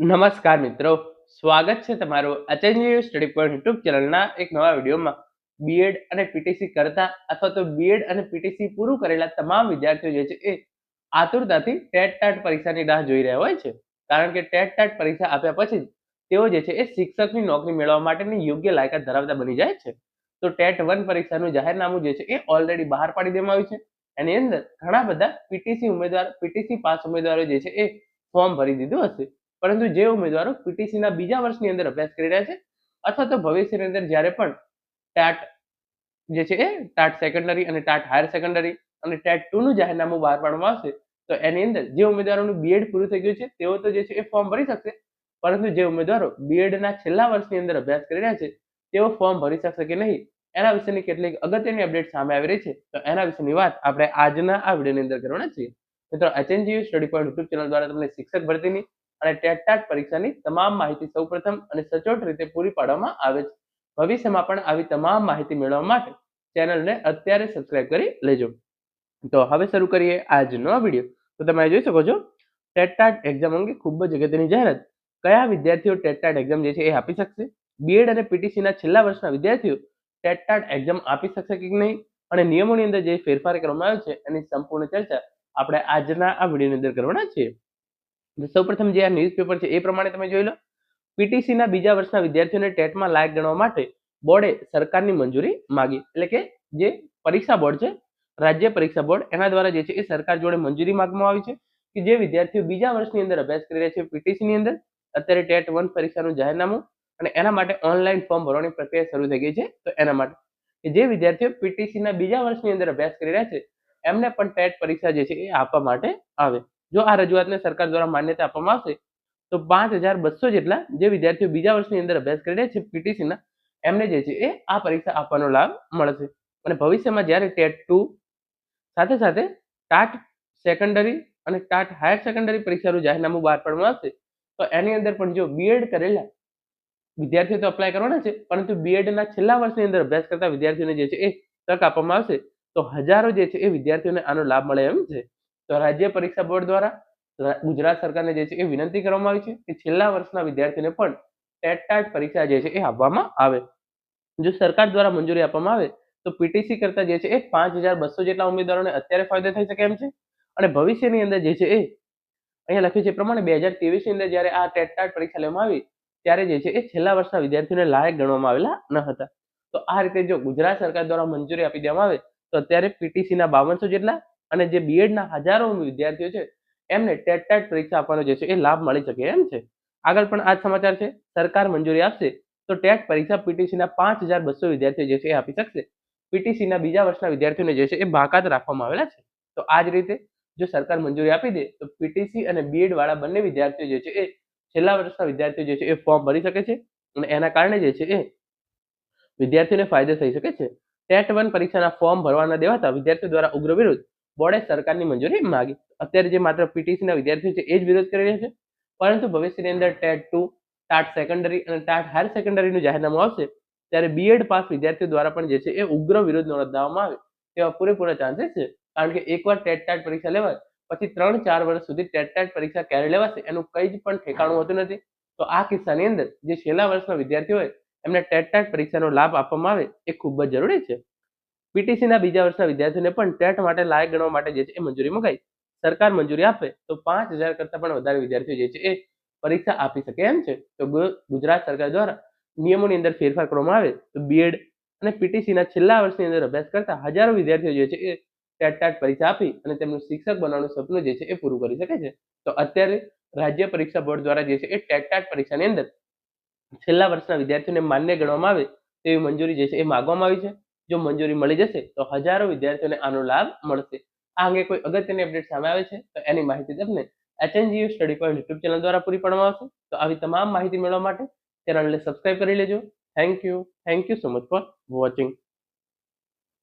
નમસ્કાર મિત્રો. સ્વાગત છે તમારું અચેન્જ સ્ટડી પોઈન્ટ યુટ્યુબ ચેનલના એક નવા વિડીયોમાં. બીએડ અને પીટીસી કરતા અથવા તો બીએડ અને પીટીસી પૂરું કરેલા તમામ વિદ્યાર્થીઓ જે છે એ આતુરતાથી ટેટ ટાટ પરીક્ષાની રાહ જોઈ રહ્યા હોય છે. કારણ કે ટેટ ટાટ પરીક્ષા આપ્યા પછી તેઓ જે છે એ શિક્ષકની નોકરી મેળવવા માટેની યોગ્ય લાયકાત ધરાવતા બની જાય છે. તો ટેટ વન પરીક્ષાનું જાહેરનામું જે છે એ ઓલરેડી બહાર પાડી દેવામાં આવ્યું છે. એની અંદર ઘણા બધા પીટીસી ઉમેદવાર પીટીસી પાસ ઉમેદવારો જે છે એ ફોર્મ ભરી દીધું હશે. પરંતુ જે ઉમેદવારો પીટીસીના બીજા વર્ષની અંદર અભ્યાસ કરી રહ્યા છે, અથવા તો ભવિષ્યની અંદર જ્યારે પણ ટાટ જે છે એ, ટાટ સેકન્ડરી અને ટાટ હાયર સેકન્ડરી અને ટેટ ટુનું જાહેરનામું બહાર પાડવામાં આવશે, તો એની અંદર જે ઉમેદવારોનું બીએડ પૂરું થઈ ગયું છે, તેઓ તો જે છે એ ફોર્મ ભરી શકશે. પરંતુ જે ઉમેદવારો બીએડના છેલ્લા વર્ષની અંદર અભ્યાસ કરી રહ્યા છે, તેઓ ફોર્મ ભરી શકશે કે નહીં, એના વિશેની કેટલીક અગત્યની અપડેટ સામે આવી રહી છે, તો એના વિશેની વાત આપણે આજના આ વિડીયોની અંદર કરવાના છીએ. મિત્રો HNGU study point YouTube channel દ્વારા તમને શિક્ષક ભરતીની અને ટેટ ટાટ પરીક્ષાની તમામ માહિતી સૌપ્રથમ અને સચોટ રીતે પૂરી પાડવામાં આવે છે. ભવિષ્યમાં પણ આવી તમામ માહિતી મેળવવા માટે ચેનલને અત્યારે સબસ્ક્રાઇબ કરી લેજો. તો હવે શરૂ કરીએ આજનો વીડિયો. તો તમે જોઈ શકો છો ટેટ ટાટ એક્ઝામ અંગે ખૂબ જ અગત્યની જાહેરાત. કયા વિદ્યાર્થીઓ ટેટ ટાટ એક્ઝામ જે છે એ આપી શકશે? બીએડ અને પીટીસીના છેલ્લા વર્ષના વિદ્યાર્થીઓ ટેટ ટાટ એક્ઝામ આપી શકશે કે નહીં? અને નિયમોની અંદર જે ફેરફાર કરવામાં આવ્યો છે, એની સંપૂર્ણ ચર્ચા આપણે આજના આ વિડીયોની અંદર કરવાના છીએ. સૌપ્રથમ જે આ ન્યૂઝપેપર છે, એ પ્રમાણે તમે જોઈ લો. પીટીસીના બીજા વર્ષના વિદ્યાર્થીઓને ટેટમાં લાયક ગણવા માટે બોર્ડે સરકારની મંજૂરી માગી. એટલે કે જે પરીક્ષા બોર્ડ છે, રાજ્ય પરીક્ષા બોર્ડ, એના દ્વારા જે છે એ સરકાર જોડે મંજૂરી માગવામાં આવી છે કે જે વિદ્યાર્થીઓ બીજા વર્ષની અંદર અભ્યાસ કરી રહ્યા છે પીટીસીની અંદર, અત્યારે ટેટ વન પરીક્ષાનું જાહેરનામું અને એના માટે ઓનલાઈન ફોર્મ ભરવાની પ્રક્રિયા શરૂ થઈ ગઈ છે, તો એના માટે. જે વિદ્યાર્થીઓ પીટીસીના બીજા વર્ષની અંદર અભ્યાસ કરી રહ્યા છે, એમને પણ ટેટ પરીક્ષા જે છે એ આપવા માટે આવે. જો આ રજૂઆતને સરકાર દ્વારા માન્યતા આપવામાં આવશે, તો પાંચ હજાર બસો જેટલા જે વિદ્યાર્થીઓ બીજા વર્ષની અંદર અભ્યાસ કરી રહ્યા છે પીટીસીના એમને જે છે એ આ પરીક્ષા આપવાનો લાભ મળશે. અને ભવિષ્યમાં જ્યારે ટેટ ટુ, સાથે સાથે ટાટ સેકન્ડરી અને ટાટ હાયર સેકન્ડરી પરીક્ષાનું જાહેરનામું બહાર પાડવામાં આવશે, તો એની અંદર પણ જો બીએડ કરેલા વિદ્યાર્થીઓ તો અપ્લાય કરવાના છે, પરંતુ બીએડના છેલ્લા વર્ષની અંદર અભ્યાસ કરતા વિદ્યાર્થીઓને જે છે એ તક આપવામાં આવશે, તો હજારો જે છે એ વિદ્યાર્થીઓને આનો લાભ મળે એમ છે. તો રાજ્ય પરીક્ષા બોર્ડ દ્વારા ગુજરાત સરકારને જે છે એ વિનંતી કરવામાં આવી છે કે છેલ્લા વર્ષના વિદ્યાર્થીને પણ ટેટ પરીક્ષા જે છે એ આપવામાં આવે. જો સરકાર દ્વારા મંજૂરી આપવામાં આવે, તો પીટીસી કરતા જે છે એ પાંચ હજાર બસો જેટલા ઉમેદવારોને અત્યારે ફાયદો થઈ શકે એમ છે. અને ભવિષ્યની અંદર જે છે એ, અહીંયા લખ્યું છે પ્રમાણે બે હજાર ત્રેવીસની અંદર જ્યારે આ ટેટ ટાટ પરીક્ષા લેવામાં આવી, ત્યારે જે છે એ છેલ્લા વર્ષના વિદ્યાર્થીઓને લાયક ગણવામાં આવેલા ન હતા. તો આ રીતે જો ગુજરાત સરકાર દ્વારા મંજૂરી આપી દેવામાં આવે, તો અત્યારે પીટીસીના બાવનસો જેટલા અને જે બીએડના હજારો વિદ્યાર્થીઓ છે, એમને ટેટ ટેટ પરીક્ષા આપવાનો જે છે એ લાભ મળી શકે, એમ છે. આગળ પણ આ સમાચાર છે, સરકાર મંજૂરી આપશે તો ટેટ પરીક્ષા પીટીસીના પાંચ હજાર બસો વિદ્યાર્થીઓ જે છે એ આપી શકશે. પીટીસીના બીજા વર્ષના વિદ્યાર્થીઓને જે છે એ બાકાત રાખવામાં આવેલા છે. તો આ જ રીતે જો સરકાર મંજૂરી આપી દે તો પીટીસી અને બીએડ વાળા બંને વિદ્યાર્થીઓ જે છે એ છેલ્લા વર્ષના વિદ્યાર્થીઓ જે છે એ ફોર્મ ભરી શકે છે અને એના કારણે જે છે એ વિદ્યાર્થીઓને ફાયદો થઈ શકે છે. ટેટ વન પરીક્ષાના ફોર્મ ભરવા ન દેવાતા વિદ્યાર્થીઓ દ્વારા ઉગ્ર વિરોધ બોર્ડે સરકારની મંજૂરી માગી. અત્યારે જે માત્ર પીટીસીના વિદ્યાર્થીઓ છે, એ જ વિરોધ કરી રહ્યા છે. પરંતુ ભવિષ્યની અંદર ટેટ ટુ, ટાટ સેકન્ડરી અને ટાટ હાયર સેકન્ડરીનું જાહેરનામું આવશે, ત્યારે બીએડ પાસ વિદ્યાર્થીઓ દ્વારા પણ જે છે, એ ઉગ્ર વિરોધ નોંધાવવામાં આવે તેવા પૂરેપૂરા ચાન્સીસ છે. કારણ કે એકવાર ટેટ ટાટ પરીક્ષા લેવાય, પછી ત્રણ ચાર વર્ષ સુધી ટેટ ટાટ પરીક્ષા ક્યારે લેવાશે, એનું કંઈ જ પણ ઠેકાણું હોતું નથી. તો આ કિસ્સાની અંદર જે છેલ્લા વર્ષના વિદ્યાર્થીઓ હોય, એમને ટેટ ટાટ પરીક્ષાનો લાભ આપવામાં આવે, એ ખૂબ જ જરૂરી છે. પીટીસીના બીજા વર્ષના વિદ્યાર્થીઓને પણ ટેટ માટે લાયક ગણવા માટે જે છે એ મંજૂરી મગાઈ સરકાર મંજૂરી આપે તો પાંચ હજાર કરતાં પણ વધારે વિદ્યાર્થીઓ જે છે એ પરીક્ષા આપી શકે એમ છે. તો ગુજરાત સરકાર દ્વારા નિયમોની અંદર ફેરફાર કરવામાં આવે તો બીએડ અને પીટીસીના છેલ્લા વર્ષની અંદર અભ્યાસ કરતા હજારો વિદ્યાર્થીઓ જે છે એ ટેટ ટાટ પરીક્ષા આપી અને તેમનું શિક્ષક બનવાનું સપનું જે છે એ પૂરું કરી શકે છે. તો અત્યારે રાજ્ય પરીક્ષા બોર્ડ દ્વારા જે છે એ ટેટ ટાટ પરીક્ષાની અંદર છેલ્લા વર્ષના વિદ્યાર્થીઓને માન્ય ગણવામાં આવે તેવી મંજૂરી જે છે એ માગવામાં આવી છે. જો મંજૂરી મળી જશે, તો હજારો વિદ્યાર્થીઓને આનો લાભ મળશે. આ અંગે કોઈ અગત્યની અપડેટ સામે આવે છે, તો એની માહિતી તમને HNGU study point YouTube channel દ્વારા પૂરી પાડવામાં આવશે. તો આવી તમામ માહિતી મેળવવા માટે ચેનલને સબસ્ક્રાઇબ કરી લેજો. Thank you. Thank you so much for watching.